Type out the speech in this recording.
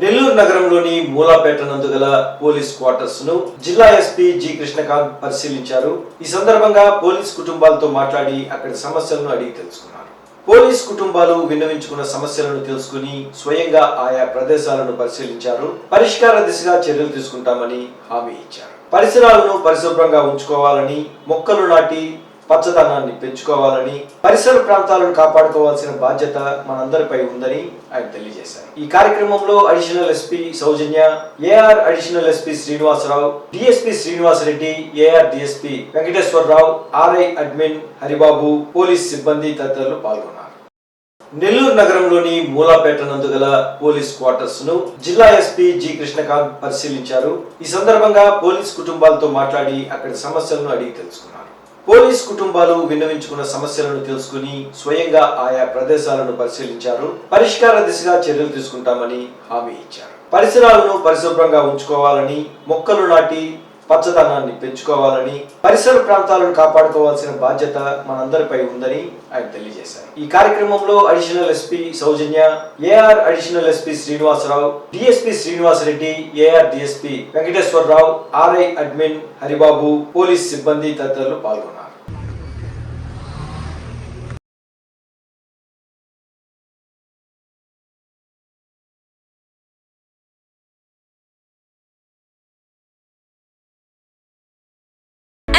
నెల్లూరు నగరంలోని మూలాపేట నందు గల పోలీస్ క్వార్టర్స్ను జిల్లా ఎస్పీ జి కృష్ణకాంత్ పరిశీలించారు. ఈ సందర్భంగా పోలీస్ కుటుంబాలతో మాట్లాడి అక్కడి సమస్యలను అడిగి తెలుసుకున్నారు. పోలీస్ కుటుంబాలు విన్నవించుకున్న సమస్యలను తెలుసుకుని స్వయంగా ఆయా ప్రదేశాలను పరిశీలించారు. పరిష్కార దిశగా చర్యలు తీసుకుంటామని హామీ ఇచ్చారు. పరిసరాలను పరిశుభ్రంగా ఉంచుకోవాలని మొక్కలు నాటి పచ్చదనాన్ని పెంచుకోవాలని పరిసర ప్రాంతాలను కాపాడుకోవాల్సిన బాధ్యత మనందరిపై ఉందని ఆయన తెలియజేశారు. ఈ కార్యక్రమంలో additional SP Soujanya AR additional SP Srinivasarao DSP Srinivasareddy AR DSP Venkateswararao RI admin Haribabu police సిబ్బంది తదితరులు పాల్గొన్నారు. నెల్లూరు నగరంలోని మూలాపేట నందు గల పోలీస్ క్వార్టర్స్ను జిల్లా ఎస్పీ జి కృష్ణకాంత్ పరిశీలించారు. ఈ సందర్భంగా పోలీస్ కుటుంబాలతో మాట్లాడి అక్కడి సమస్యలను అడిగి తెలుసుకున్నారు. పోలీస్ కుటుంబాలు విన్నవించుకున్న సమస్యలను తెలుసుకుని స్వయంగా ఆయా ప్రదేశాలను పరిశీలించారు. పరిష్కార దిశగా చర్యలు తీసుకుంటామని హామీ ఇచ్చారు. పరిసరాలను పరిశుభ్రంగా ఉంచుకోవాలని మొక్కలు నాటి పచ్చదనాన్ని పెంచుకోవాలని పరిసర ప్రాంతాలను కాపాడుకోవాల్సిన బాధ్యత మనందరిపై ఉందని ఆయన తెలియజేశారు. ఈ కార్యక్రమంలో additional SP Soujanya AR additional SP Srinivasarao DSP Srinivasareddy AR DSP Venkateswararao RI admin Haribabu police సిబ్బంది తదితరులు పాల్గొన్నారు.